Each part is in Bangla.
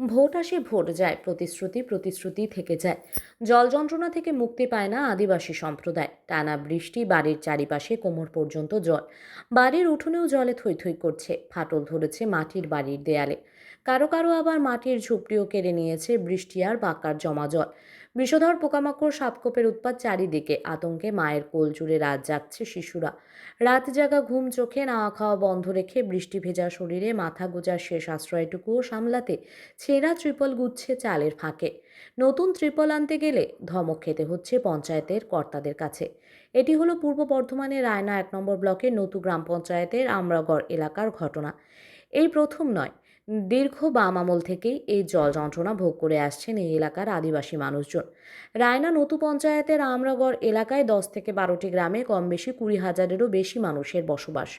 ভোট আসে, ভোট যায়, প্রতিশ্রুতি প্রতিশ্রুতি থেকে যায়। জল যন্ত্রণা থেকে মুক্তি পায় না আদিবাসী সম্প্রদায়। টানা বৃষ্টি, বাড়ির চারিপাশে কোমর পর্যন্ত জল। বাড়ির উঠোনেও জলে থই থই করছে, ফাটল ধরেছে মাটির বাড়ির দেয়ালে। কারও কারও আবার মাটির ঝুপড়িও কেড়ে নিয়েছে, বৃষ্টি আর বাঁকার জমা জল। বিষধর পোকামাকড় সাপকোপের উৎপাত চারিদিকে। আতঙ্কে মায়ের কোল জুড়ে রাত জাগছে শিশুরা। রাত জাগা ঘুম চোখে নাওয়া খাওয়া বন্ধ রেখে বৃষ্টি ভেজা শরীরে মাথা গোজার শেষ আশ্রয়টুকুও সামলাতে ছেঁড়া ত্রিপল গুচ্ছে চালের ফাঁকে। নতুন ত্রিপল আনতে গেলে ধমক খেতে হচ্ছে পঞ্চায়েতের কর্তাদের কাছে। এটি হলো পূর্ব বর্ধমানের রায়না এক নম্বর ব্লকের নতু গ্রাম পঞ্চায়েতের আমরাগড় এলাকার ঘটনা। এই প্রথম নয়। দীর্ঘ বাম আমল থেকেই এই জল যন্ত্রণা ভোগ করে আসছেন এই এলাকার আদিবাসী মানুষজন। রায়না নতু পঞ্চায়েতের আমরাগড় এলাকায় দশ থেকে বারোটি গ্রামে কম বেশি কুড়ি হাজারেরও বেশি মানুষের বসবাস।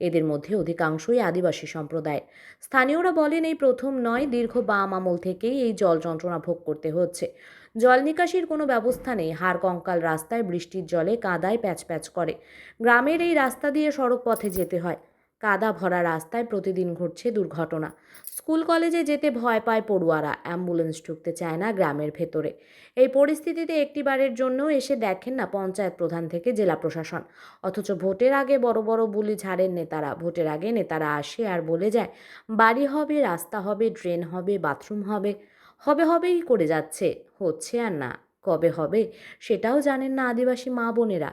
এদের মধ্যে অধিকাংশই আদিবাসী সম্প্রদায় স্থানীয়রা বলেন, এই প্রথম নয়, দীর্ঘ বাম আমল থেকেই এই জল যন্ত্রণা ভোগ করতে হচ্ছে। জল নিকাশির কোনো ব্যবস্থা নেই। হাড় কঙ্কাল রাস্তায় বৃষ্টির জলে কাদায় প্যাচ প্যাচ করে। গ্রামের এই রাস্তা দিয়ে সড়ক পথে যেতে হয়। কাদা ভরা রাস্তায় প্রতিদিন ঘটছে দুর্ঘটনা। স্কুল কলেজে যেতে ভয় পায় পড়ুয়ারা, অ্যাম্বুলেন্স ঢুকতে চায় না গ্রামের ভেতরে। এই পরিস্থিতিতে একটিবারের জন্য এসে দেখেন না পঞ্চায়েত প্রধান থেকে জেলা প্রশাসন। অথচ ভোটের আগে বড় বড় বুলি ঝাড়ের নেতারা। ভোটের আগে নেতারা আসে আর বলে যায়, বাড়ি হবে, রাস্তা হবে, ড্রেন হবে, বাথরুম হবে হবে হবেই করে যাচ্ছে, হচ্ছে আর না। কবে হবে সেটাও জানেন না আদিবাসী মা বোনেরা।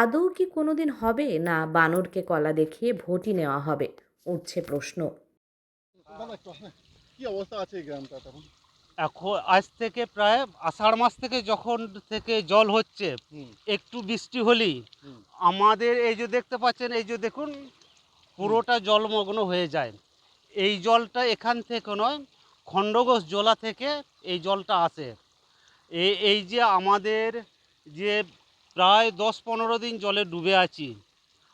আদৌ কি কোনো দিন হবে না বানরকে কলা দেখিয়ে ভোটই নেওয়া হবে? উঠছে প্রশ্ন। কি অবস্থা আছে গ্রামটা তখন? এখন আজ থেকে প্রায় আষাঢ় মাস থেকে যখন থেকে জল হচ্ছে একটু বৃষ্টি হলেই আমাদের এই যে দেখতে পাচ্ছেন এই যে দেখুন পুরোটা জলমগ্ন হয়ে যায়। এই জলটা এখান থেকে নয় খণ্ডঘোষ জলা থেকে এই জলটা আসে। এই এই যে আমাদের যে প্রায় দশ পনেরো দিন জলে ডুবে আছি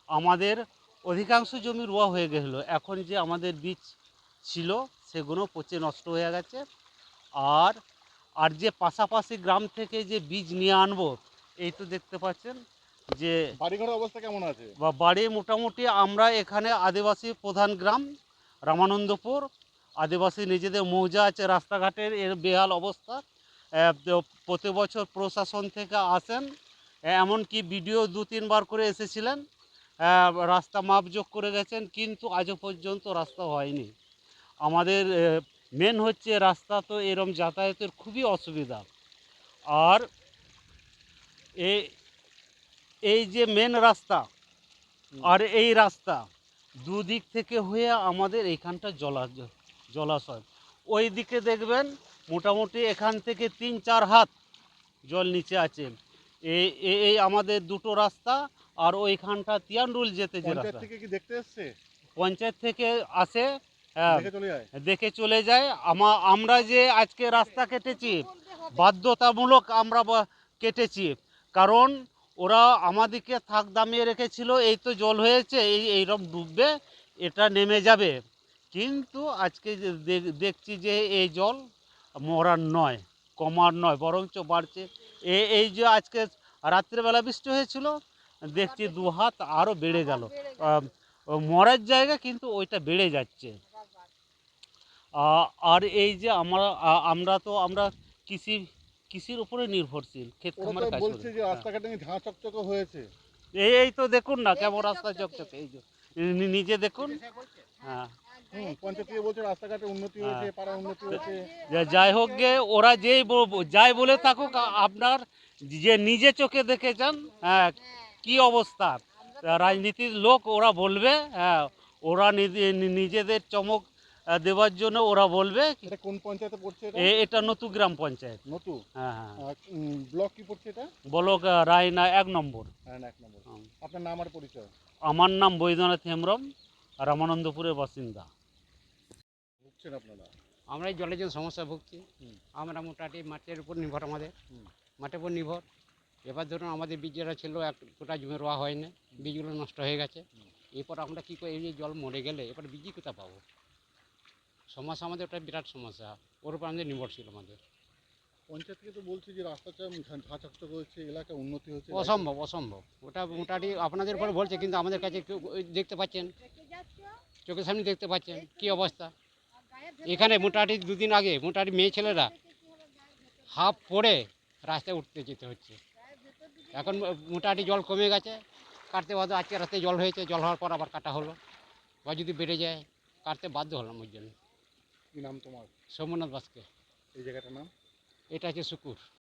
আমাদের অধিকাংশ জমি রোয়া হয়ে গেছিল এখন যে আমাদের বীজ ছিল সেগুলো পচে নষ্ট হয়ে গেছে। আর আর যে পাশাপাশি গ্রাম থেকে যে বীজ নিয়ে আনব এই তো দেখতে পাচ্ছেন যে বাড়িঘরের অবস্থা কেমন আছে? বা বাড়ি মোটামুটি আমরা এখানে আদিবাসী প্রধান গ্রাম রামানন্দপুর। আদিবাসী নিজেদের মৌজা আছে রাস্তাঘাটের এর বেহাল অবস্থা। প্রতি বছর প্রশাসন থেকে আসেন। এমনকি ভিডিও দু তিনবার করে এসেছিলেন। রাস্তা মাপযোগ করে গেছেন কিন্তু আজও পর্যন্ত রাস্তা হয়নি। আমাদের মেন হচ্ছে রাস্তা তো এরম যাতায়াতের খুবই অসুবিধা। আর এই এই যে মেন রাস্তা আর এই রাস্তা দুদিক থেকে হয়ে আমাদের এইখানটা জলা জলাশয়। ওই দিকে দেখবেন মোটামুটি এখান থেকে তিন চার হাত জল নিচে আছে। এই এই- আমাদের দুটো রাস্তা আর ওইখানটা তিয়ান্ডুল যেতে যে পঞ্চায়েত রাস্তা। থেকে কি দেখতে এসছে? পঞ্চায়েত থেকে আসে হ্যাঁ, দেখে চলে যায়? দেখে চলে যায়। আমা আমরা যে আজকে রাস্তা কেটেছি বাধ্যতামূলক আমরা কেটেছি। কারণ ওরা আমাদেরকে থাক দামিয়ে রেখেছিল এই তো জল হয়েছে এই এইরকম ডুববে এটা নেমে যাবে। কিন্তু আজকে দেখছি যে এই জল মরার নয় কমার নয় বরঞ্চ বাড়ছে। এই এই যে আজকে রাত্রেবেলা বৃষ্টি হয়েছিল দেখছি দু হাত আরও বেড়ে গেল। মরার জায়গা কিন্তু ওইটা বেড়ে যাচ্ছে। আর এই যে আমরা আমরা তো আমরা কৃষি কৃষির উপরে নির্ভরশীল ক্ষেত কাজ বলছে যে। রাস্তাঘাটে চকচকে হয়েছে। এই এই তো দেখুন না কেমন রাস্তা চকচকে। এই যে নিজে দেখুন। হ্যাঁ। হুম। পঞ্চায়েত রাস্তাঘাটে উন্নতি হয়েছে হ্যাঁ। পাড়া উন্নতি হয়েছে। যা- যাই হোক গে ওরা যেই যাই বলে থাকুক আপনার যে নিজে চোখে দেখে যান হ্যাঁ কি অবস্থা? রাজনীতির লোক ওরা বলবে হ্যাঁ ওরা নি- নিজেদের চমক দেওয়ার জন্য ওরা বলবে। এটা কোন পঞ্চায়েতে পড়ছে এটা? এটা নতু গ্রাম পঞ্চায়েত। নতু? হ্যাঁ হ্যাঁ। ব্লক কি পড়ছে এটা? বলক রায়না এক নম্বর। হ্যাঁ এক নম্বর। আপনার নাম আর পরিচয়? আমার নাম বৈদ্যনাথ হেমব্রম রামানন্দপুরের বাসিন্দা। ভুগছেন আপনারা? আমরা এই জলের জন্য সমস্যা ভুগছি আমরা মোটামুটি মাঠের উপর নির্ভর আমাদের। মাঠের উপর নির্ভর। এবার ধরুন আমাদের বীজ যেটা ছিল এক গোটা জমি রোয়া হয়নি বীজগুলো নষ্ট হয়ে গেছে। এরপর আমরা কী করে এই যে জল মরে গেলে এবার বীজই কোথা পাবো? সমস্যা আমাদের ওটা বিরাট সমস্যা ওর উপর আমাদের নির্ভরশীল আমাদের। পঞ্চায়েত থেকে তো বলছি যে রাস্তাটা ঝাঁ চকচকে হচ্ছে এলাকা উন্নতি হচ্ছে। অসম্ভব অসম্ভব। ওটা মোটামুটি আপনাদের উপরে বলছে কিন্তু আমাদের কাছে কেউ দেখতে পাচ্ছেন। চোখের সামনে দেখতে পাচ্ছেন কি অবস্থা? এখানে মোটামুটি দুদিন আগে মোটামুটি মেয়ে ছেলেরা হাফ পরে রাস্তায় উঠতে যেতে হচ্ছে। এখন মোটামুটি জল কমে গেছে। কাটতে বাধ্য আজকে রাতে জল হয়েছে জল হওয়ার পর আবার কাটা হলো। বা যদি বেড়ে যায় কাটতে বাধ্য হলাম ওই জন্য। কি নাম তোমার? সোমনাথ বাসকে। এই জায়গাটার নাম? এটা হচ্ছে শুকুর।